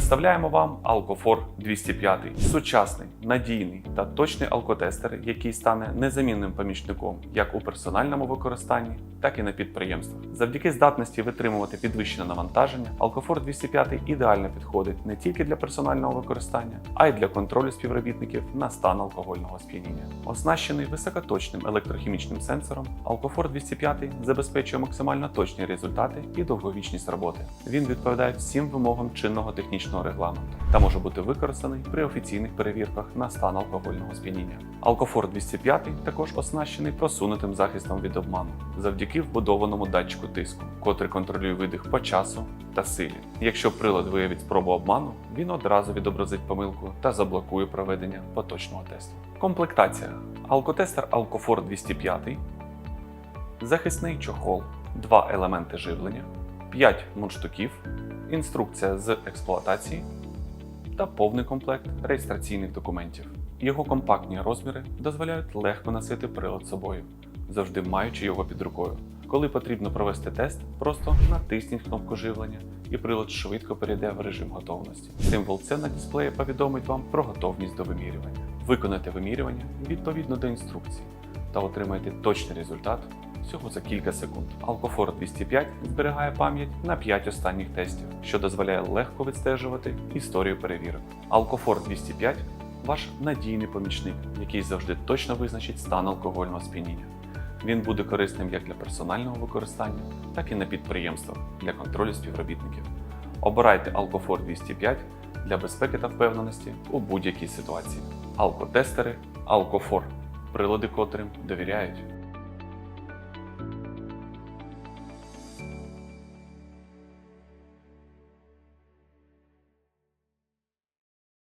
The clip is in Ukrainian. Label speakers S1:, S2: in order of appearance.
S1: Представляємо вам Alcofor 205 сучасний, надійний та точний алкотестер, який стане незамінним помічником як у персональному використанні, так і на підприємствах. Завдяки здатності витримувати підвищене навантаження, Alcofor 205 ідеально підходить не тільки для персонального використання, а й для контролю співробітників на стан алкогольного сп'яніння. Оснащений високоточним електрохімічним сенсором, Alcofor 205 забезпечує максимально точні результати і довговічність роботи. Він відповідає всім вимогам чинного технічного регламенту та може бути використаний при офіційних перевірках на стан алкогольного сп'яніння. Alcofor 205 також оснащений просунутим захистом від обману завдяки вбудованому датчику тиску, котрий контролює видих по часу та силі. Якщо прилад виявить спробу обману, він одразу відобразить помилку та заблокує проведення поточного тесту. Комплектація: алкотестер Alcofor 205, захисний чохол, два елементи живлення, 5 мундштуків, інструкція з експлуатації та повний комплект реєстраційних документів. Його компактні розміри дозволяють легко носити прилад собою, завжди маючи його під рукою. Коли потрібно провести тест, просто натисніть кнопку живлення і прилад швидко перейде в режим готовності. Символ С на дисплеї повідомить вам про готовність до вимірювання. Виконайте вимірювання відповідно до інструкції та отримайте точний результат всього за кілька секунд. Alcofor 205 зберігає пам'ять на 5 останніх тестів, що дозволяє легко відстежувати історію перевірок. Alcofor 205 ваш надійний помічник, який завжди точно визначить стан алкогольного сп'яніння. Він буде корисним як для персонального використання, так і на підприємствах для контролю співробітників. Обирайте Alcofor 205 для безпеки та впевненості у будь-якій ситуації. Алкотестери Alcofor – прилади котрим довіряють.